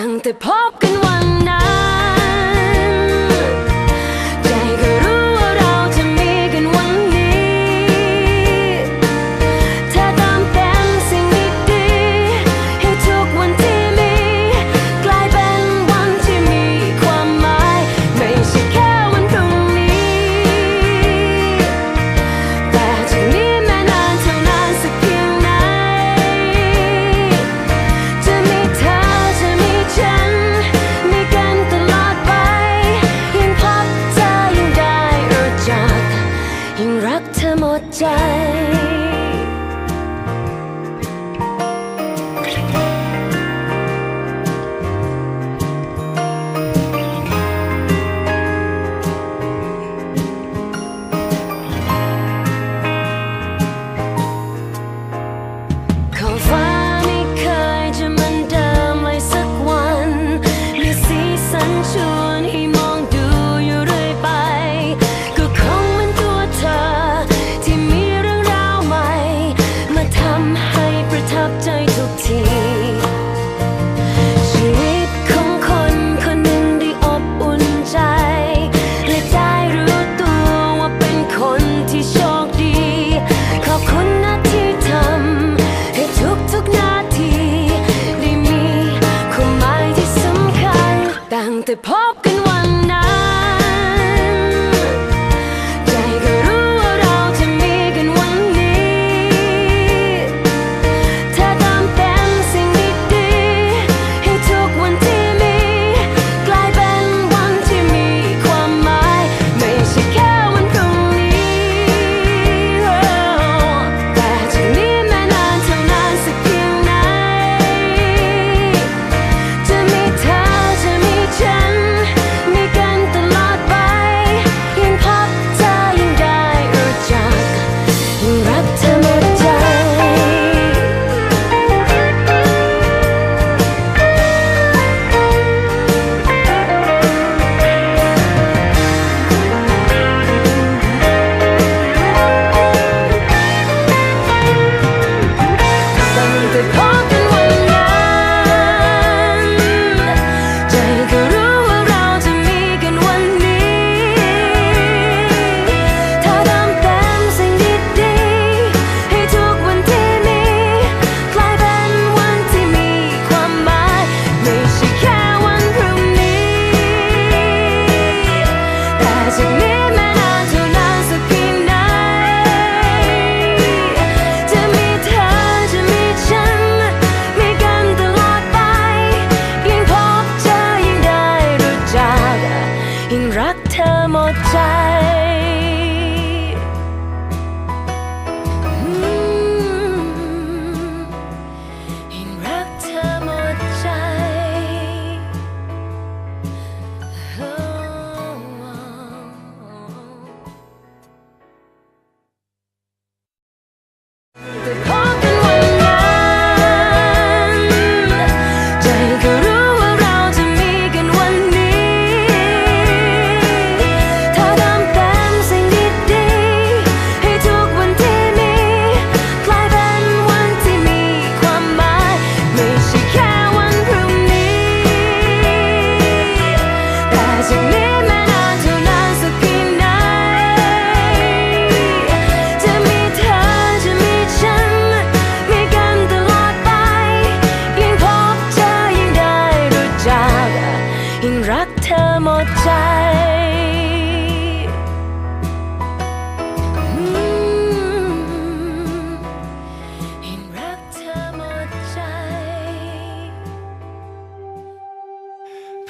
Dank de Popkin. -Wall. 在 the power.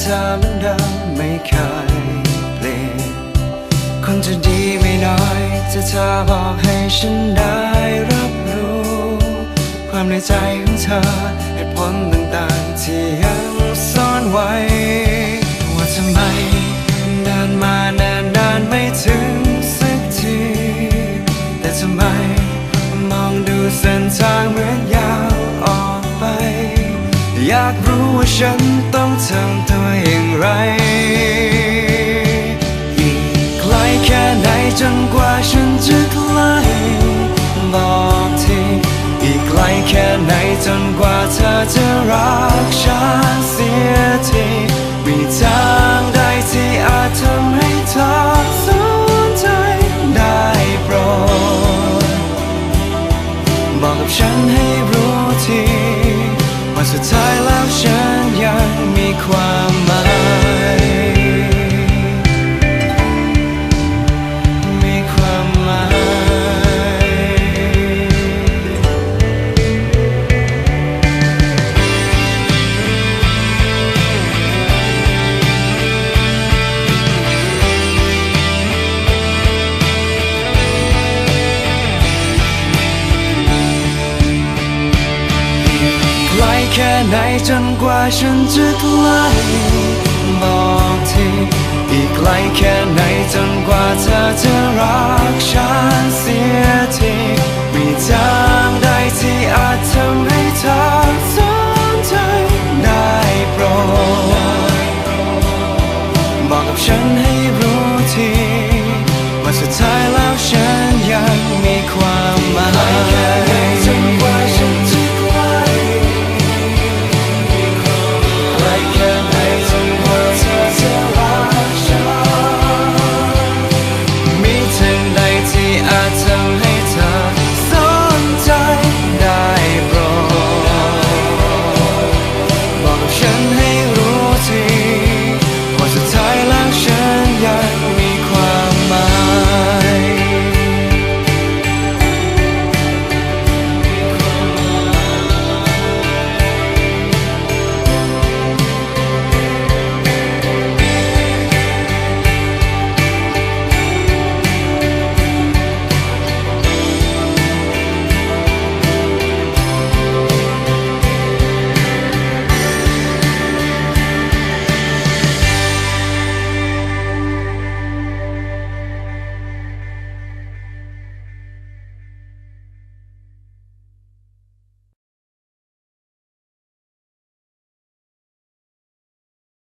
เธอเหมือนเดิมไม่เคยเปลี่ยน คนจะดีไม่น้อย จะเธอบอกให้ฉันได้รับรู้ ความในใจของเธอเหตุผลต่างๆที่ยังซ่อนไว้ ฉันต้องทำตัวอย่างไร อีกไกลแค่ไหนจนกว่าฉันจะใกล้บอกทีอีกไกลแค่ไหนจนกว่าเธอจะรักฉันเสียทีมีทางใดที่อาจทำให้เธอสนใจได้โปรดบอกกับฉันให้รู้ทีว่าสุดท้าย มี ไหนจนกว่าฉันจะคลาย